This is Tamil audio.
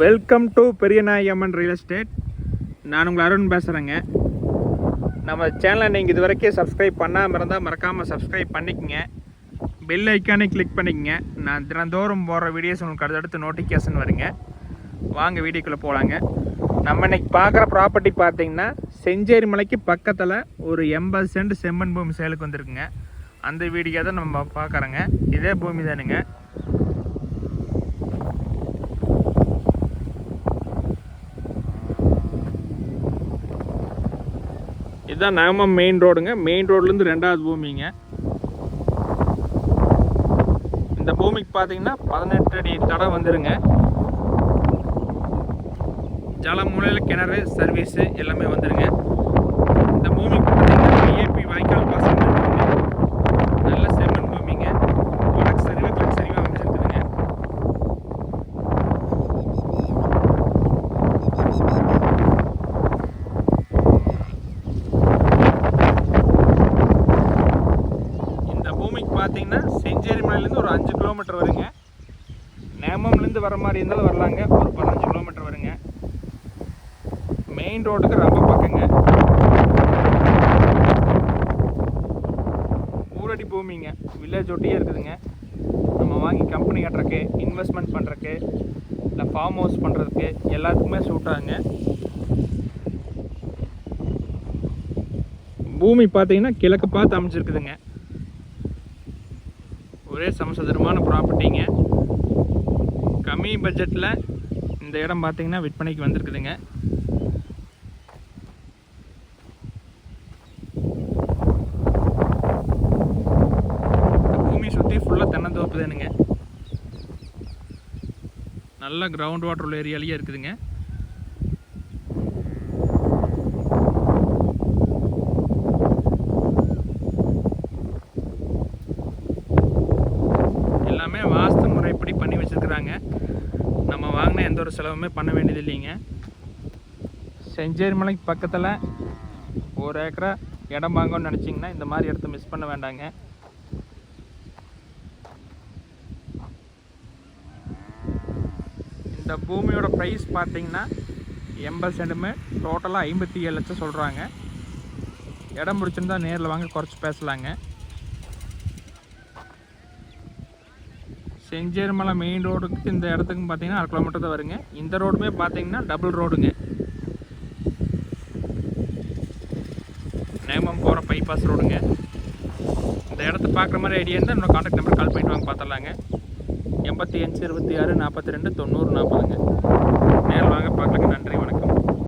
Welcome to Periyanayamman real estate நான் உங்கள் அருண் பேசுகிறேங்க நம்ம சேனலை நீங்கள் இது வரைக்கும் சப்ஸ்கிரைப் பண்ணாமல் இருந்தால் மறக்காமல் சப்ஸ்கிரைப் பண்ணிக்கங்க. பெல் ஐக்கானே கிளிக் பண்ணிக்கங்க. நான் தினந்தோறும் போடுற வீடியோஸ் உங்களுக்கு அடுத்தடுத்து நோட்டிஃபிகேஷன் வருங்க. வாங்க வீடியோக்குள்ளே போகலாங்க நம்ம இன்னைக்கு பார்க்குற ப்ராப்பர்ட்டி பார்த்தீங்கன்னா செஞ்சேரி மலைக்கு பக்கத்தில் ஒரு எண்பது சென்ட் செம்மண் பூமி சேலுக்கு வந்திருக்குங்க. அந்த வீடியோ தான் நம்ம பார்க்குறோங்க. இதே பூமி தானுங்க. இதுதான் நாம மெயின் ரோடுங்க மெயின் ரோட்லேருந்து ரெண்டாவது பூமிங்க. இந்த பூமிக்கு பார்த்தீங்கன்னா பதினெட்டு அடி தடம் வந்துருங்க. ஜலமூலையில் கிணறு சர்வீஸு எல்லாமே வந்துருங்க இந்த பூமிக்கு பார்த்தீங்கன்னா பிஏபி வாய்க்கால் பாசனம் இருக்குங்க நல்ல செம்மண் பூமிங்க வடக்கு சரிவு கிழக்கு சரிவு அமைச்சிருக்குதுங்க இந்த பூமிக்கு பார்த்தீங்கன்னா செஞ்சேரி மலையிலேருந்து ஒரு அஞ்சு கிலோமீட்டர் வருங்க. நேமம்லேருந்து வர மாதிரி இருந்தாலும் வரலாங்க. ஒரு பதினஞ்சு கிலோமீட்டர் வருங்க. மெயின் ரோடுக்கு ரொம்ப பக்கங்க. ஊரடி பூமிங்க. வில்லேஜ் ஒட்டியே இருக்குதுங்க. நம்ம வாங்கி கம்பெனி கட்டுறக்கு இன்வெஸ்ட்மெண்ட் பண்ணுறக்கு இல்லை ஃபார்ம் ஹவுஸ் பண்ணுறதுக்கு எல்லாத்துக்குமே சூட் பூமி பார்த்தீங்கன்னா கிழக்கு பார்த்து அமைச்சிருக்குதுங்க ஒரே சமசதுரமான ப்ராப்பர்ட்டிங்க கம்மி பட்ஜெட்டில் இந்த இடம் பார்த்தீங்கன்னா விற்பனைக்கு வந்திருக்குதுங்க. இந்த பூமி சுற்றி ஃபுல்லாக தென்னந்தோப்பு தானுங்க. நல்ல கிரவுண்ட் வாட்டர் உள்ள ஏரியாலேயே இருக்குதுங்க. ஒரு செலவுமே பண்ண வேண்டியது இல்லைங்க. செஞ்சேரி மலைக்கு பக்கத்தில் ஒரு ஏக்கரா இடம் வாங்கணும்னு நினச்சிங்கன்னா இந்த மாதிரி இடத்த மிஸ் பண்ண வேண்டாங்க. இந்த பூமியோட ப்ரைஸ் பார்த்தீங்கன்னா எண்பது சென்டுமே டோட்டலாக ஐம்பத்தி ஏழு லட்சம் சொல்கிறாங்க இடம் பிடிச்சிருந்தா நேரில் வாங்க குறைச்சி பேசலாங்க. செஞ்சேரிமலை மெயின் ரோடுக்கு இந்த இடத்துக்கு பார்த்தீங்கன்னா அரை கிலோமீட்டர் தான் வருங்க. இந்த ரோடுமே பார்த்தீங்கன்னா டபுள் ரோடுங்க நேமம் போகிற பைபாஸ் ரோடுங்க இந்த இடத்த பார்க்குற மாதிரி ஐடியா இருந்தால் இன்னும் காண்டாக்ட் நம்பர் கால் பண்ணிட்டு வாங்க பார்த்துடலாங்க. எண்பத்தி அஞ்சு இருபத்தி ஆறு நாற்பத்தி ரெண்டு தொண்ணூறு நாற்பதுங்க. நேரில் வாங்க பார்க்கலாங்க நன்றி வணக்கம்.